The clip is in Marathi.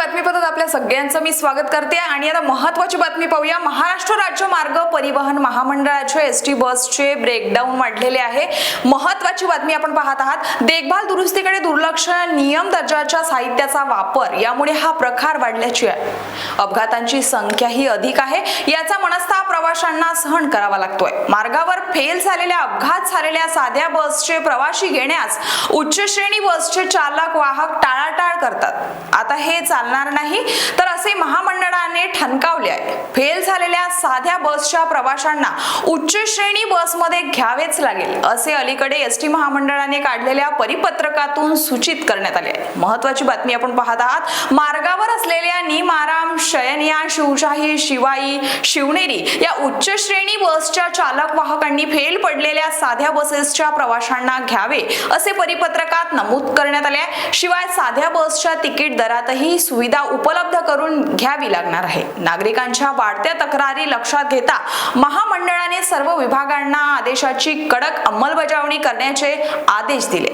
बातमीपत्रात आपल्या सगळ्यांचं मी स्वागत करते. आणि आता महत्वाची बातमी पाहूया. महाराष्ट्र राज्य मार्ग परिवहन महामंडळाचे एस टी बसचे ब्रेकडाऊन वाढलेले आहे. महत्वाची बातमी आपण पाहत आहात. देखभाल दुरुस्तीकडे दुर्लक्ष नियम दर्जाच्या साहित्याचा वापर यामुळे हा प्रकार वाढल्याची आहे. अपघातांची संख्याही अधिक आहे. याचा मनस्ताप प्रवाशांना सहन करावा लागतोय. मार्गावर फेल झालेल्या अपघात झालेल्या साध्या बसचे प्रवाशी घेण्यास उच्च श्रेणी बसचे चालक वाहक टाळाटाळ करतात. हे चालणार नाही. तर असे महामंडळाने ठणकावले आहे. फेल झालेल्या साध्या बसच्या प्रवाशांना उच्च श्रेणी बसमध्ये घ्यावेच लागेल असे अलीकडे एस टी महामंडळाने काढलेल्या परिपत्रकातून सूचित करण्यात आले महत्वाची बातमी आपण पाहत आहात मार्गावर असलेल्या निमाराम शयनिया शिवशाही शिवाई शिवनेरी या उच्च श्रेणी बसच्या चालक वाहकांनी फेल पडलेल्या साध्या बसेसच्या प्रवाशांना घ्यावे असे परिपत्रकात नमूद करण्यात आले शिवाय साध्या बसच्या तिकीट दरातही सुविधा उपलब्ध करून घ्यावी लागणार आहे. नागरिकांच्या वाढत्या तक्रारी लक्षात घेता महामंडळाने सर्व विभागांना आदेशाची कडक अंमलबजावणी करण्याचे आदेश दिले.